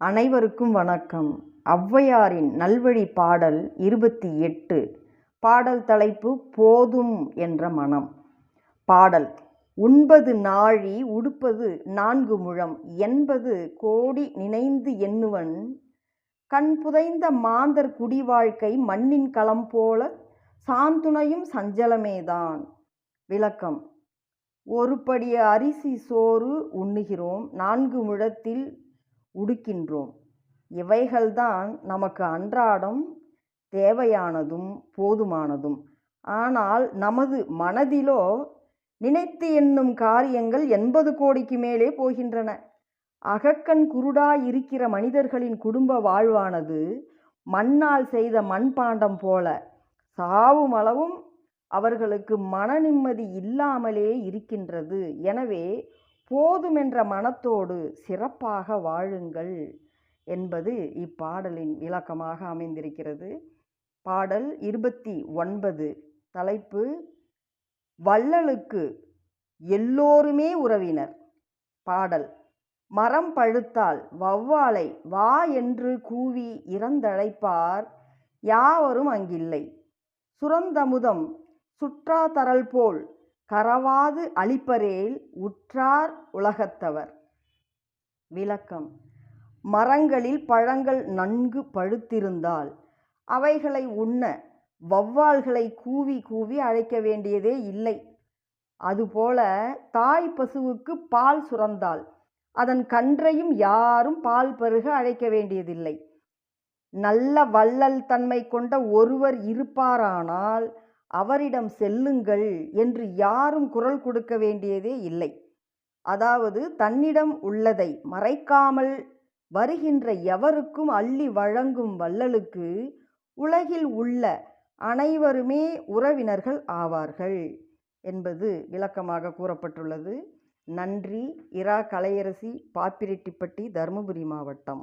அனைவருக்கும் வணக்கம். ஔவையாரின் நல்வழி பாடல் இருபத்தி எட்டு. பாடல் தலைப்பு போதும் என்ற மனம். பாடல் உண்பது நாழி உடுப்பது நான்கு முழம் என்பது கோடி நினைந்து எண்ணுவன் கண் புதைந்த மாந்தர் குடி வாழ்க்கை மண்ணின் களம் போல சாந்துணையும் சஞ்சலமேதான் விளக்கம் ஒரு படி அரிசி சோறு உண்ணுகிறோம் நான்கு முழத்தில் உடுக்கின்றோம். இவைகள்தான் நமக்கு அன்றாடம் தேவையானதும் போதுமானதும். ஆனால் நமது மனதிலோ நினைத்து எண்ணும் காரியங்கள் எண்பது கோடிக்கு மேலே போகின்றன. அகக்கண் குருடாய் இருக்கிற மனிதர்களின் குடும்ப வாழ்வானது மண்ணால் செய்த மண்பாண்டம் போல சாவும் அளவும் அவர்களுக்கு மன நிம்மதி இல்லாமலே இருக்கின்றது. எனவே போதுமென்ற மனத்தோடு சிறப்பாக வாழுங்கள் என்பது இப்பாடலின் விளக்கமாக அமைந்திருக்கிறது. பாடல் இருபத்தி ஒன்பது. தலைப்பு வள்ளலுக்கு எல்லோருமே உறவினர் பாடல் மரம் பழுத்தால் வௌவாலை வா என்று கூவி இறந்தழைப்பார் யாவரும் அங்கில்லை. சுரந்தமுதம் சுற்றாதரல் போல் கரவாது அளிப்பரேல் உற்றார் உலகத்தவர். விளக்கம். மரங்களில் பழங்கள் நன்கு பழுத்திருந்தால் அவைகளை உண்ண வௌவால்களை கூவி கூவி அழைக்க வேண்டியதே இல்லை. அதுபோல தாய் பசுவுக்கு பால் சுரந்தால் அதன் கன்றையும் யாரும் பால் பருக அழைக்க வேண்டியதில்லை. நல்ல வள்ளல் தன்மை கொண்ட ஒருவர் இருப்பாரானால் அவரிடம் செல்லுங்கள் என்று யாரும் குரல் கொடுக்க வேண்டியதே இல்லை. அதாவது தன்னிடம் உள்ளதை மறைக்காமல் வருகின்ற எவருக்கும் அள்ளி வழங்கும் வள்ளலுக்கு உலகில் உள்ள அனைவருமே உறவினர்கள் ஆவார்கள் என்பது விளக்கமாக கூறப்பட்டுள்ளது. நன்றி. இரா கலையரசி பாப்பிரெட்டிப்பட்டி தருமபுரி மாவட்டம்.